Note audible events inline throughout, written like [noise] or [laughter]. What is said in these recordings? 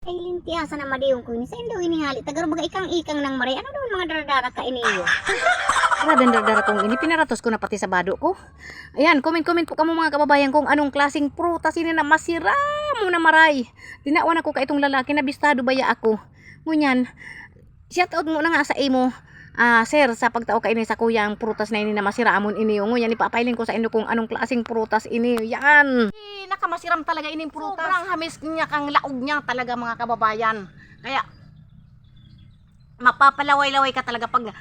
Ay, lintiasa na madiyong ko ini. Sa indo inihali. Tagaro baga ikang-ikang ng maray. Ano naman mga daradara ka ini yun? [laughs] Grabe dardara kong ini. Pinaratos ko na pati sa bado ko. Ayan, comment-comment po kamo mga kababayan kung anong klaseng prutas ini na masira mo na maray. Tinawan ako ka itong lalaki na bistado baya ako. Ngunyan, shout out mo na nga sa imo. Ah, sir, sa pagtao ka ini sa kuya ang prutas na ini na masira amon ini. Ngunyan, ipapailing ko sa inyo kung anong klaseng prutas ini. Yan. Eh, nakamasiram talaga ining prutas. Sobrang hamis niya kang laog niya talaga mga kababayan. Kaya, mapapalaway-laway ka talaga pag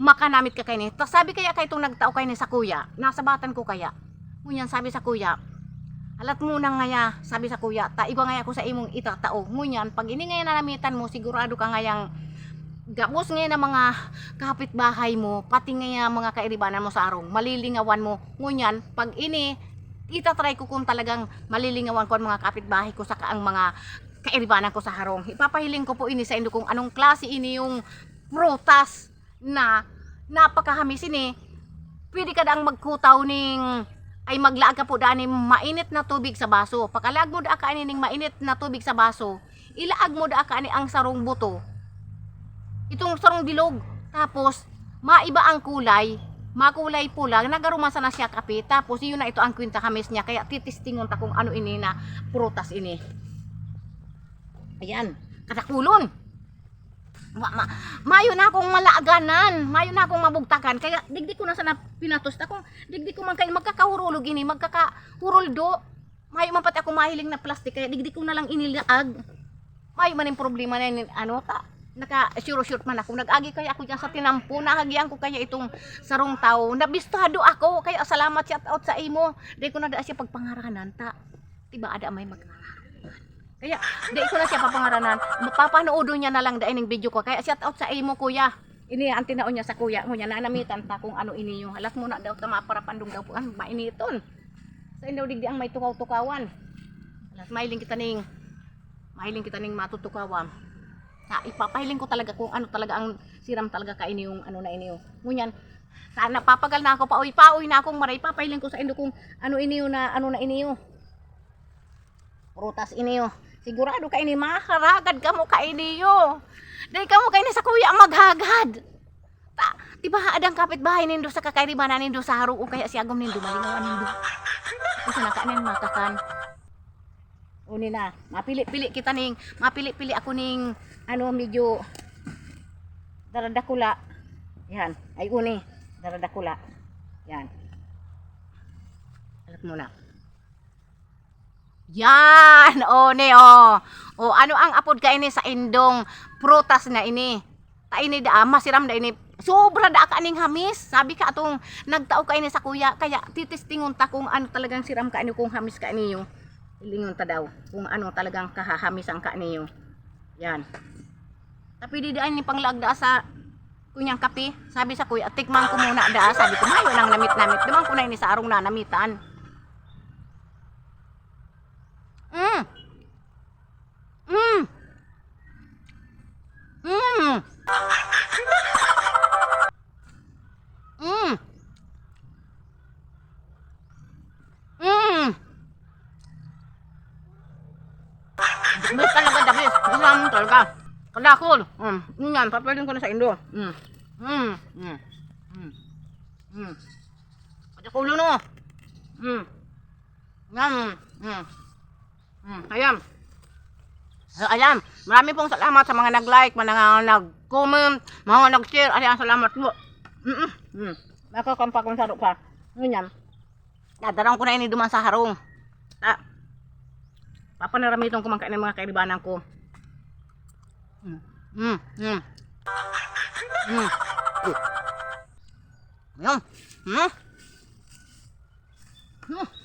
makanamit ka kay ni. Sabi kaya kay itong nagtao kay ni sa kuya, nasa batan ko kaya. Ngunyan sabi sa kuya, alat mo na ngaya, sabi sa kuya, ta iba ngaya ko sa imong itatao. Ngunyan, pag ini ngaya nanamitan mo, sigurado ka ngayang gabos ngayon ng mga kapitbahay mo, pati ngaya mga kairibanan mo sa arong, malilingawan mo. Ngunyan, pag ini, itatry ko kung talagang malilingawan ko ang mga kapitbahay ko sa ang mga kairibanan ko sa harong. Ipapahiling ko po ini sa inyo kung anong klase ini yung prutas na napakahamis ini. Pwede ka daang magkutaw ning ay maglaag ka po daan mainit na tubig sa baso. Pagkalag mo da ka ning mainit na tubig sa baso, ilaag mo da ka ang sarong buto. Itong sarong bilog. Tapos maiba ang kulay, makulay pula, nagarumasa na siya kape. Tapos yun na ito ang kwinta hamis niya. Kaya titistingon ta kung ano ini na prutas ini. Ayan, katakulon. Ma, ma, mayo na akong malaaganan, mayo na akong mabugtakan. Kaya digdi ko na sana pinatos ta kung digdi ko man kay magkakahurulog ini, magkakahuruldo. Mayo man pati ako mahiling na plastic kaya digdi ko na lang inilaag. Mayo man yung problema na yun, ano ta naka sure shoot man ako. Nag-agi kaya ako diyan sa tinampo. Nahagian ko kaya itong sarong tao. Nabistado ako. Kaya salamat shout out sa imo. Di ko na da siya pagpangaranan ta. Tiba ada may mag kaya di ko na siya papangaranan mapapanood niya na lang daining video ko. Kaya shout out sa imo kuya. Ini ang tinaon niya sa kuya. Mo niya nanamitan ta kung ano ini yung halas mo na daw ta maparapandong daw po. Ang mainiton? Sa indaw digdi ang may tukaw-tukawan. Halas mahiling kita ning mahiling kita ning matutukawan na ipapahiling ko talaga kung ano talaga ang siram talaga ka ini yung ano na yung ngunyan sana papagal na ako pa uy pa uy na akong maray. Papahiling ko sa indo kung ano yung na ano na yung prutas yung. Sigurado ka ini maharagad ka mo ka yung. Dahil ka mo ka ini sa kuya maghagad. Ta di ba adang kapitbahay nindo sa kakairibanan nindo sa haro o kaya si agom nindo malingawan nindo. Kasi nakanin makakan Uni na, mapili-pili kita ning, mapili-pili ako ning ano medyo daradakula. Yan, ay uni, daradakula. Yan. Alat mo na. Yan, one oh. O ano ang apod ka ini sa indong prutas na ini? Ta ini da masiram da ini. Sobra da ka ning hamis. Sabi ka atong nagtao ka ini sa kuya kaya titistingon ta kung ano talagang siram ka ini kung hamis ka ini yung ilingon ta daw kung ano talagang kahahamis ang ka niyo. Yan. Tapi di daan ni panglagda sa kunyang kape. Sabi sa kuya, tikman ko muna da. Sabi ko, mayo nang namit-namit. Dumang ko na ini sa arong na namitan. Mm. Mm. Mm. Mm. May talaga dabis. Isang talaga. Kadakol. Mm. Yun yan. Papaling ko na sa indo. Mm. Mm. Mm. Mm. Mm. Kadakulo no. Mm. Yan. Mm. Mm. Ayan. Ayan. Marami pong salamat sa mga nag-like, mga nag-comment, mga nag-share. Ayan, salamat po. Mm -mm. Mm. Nakakampa kong saro pa. Yun yan. Nadarang ko na ini duman sa harong. Ah, papanaramiton ko man kainin mga kairibanan ko. Mm. Mm. Mm. Mm. Yun. Mm. Mm.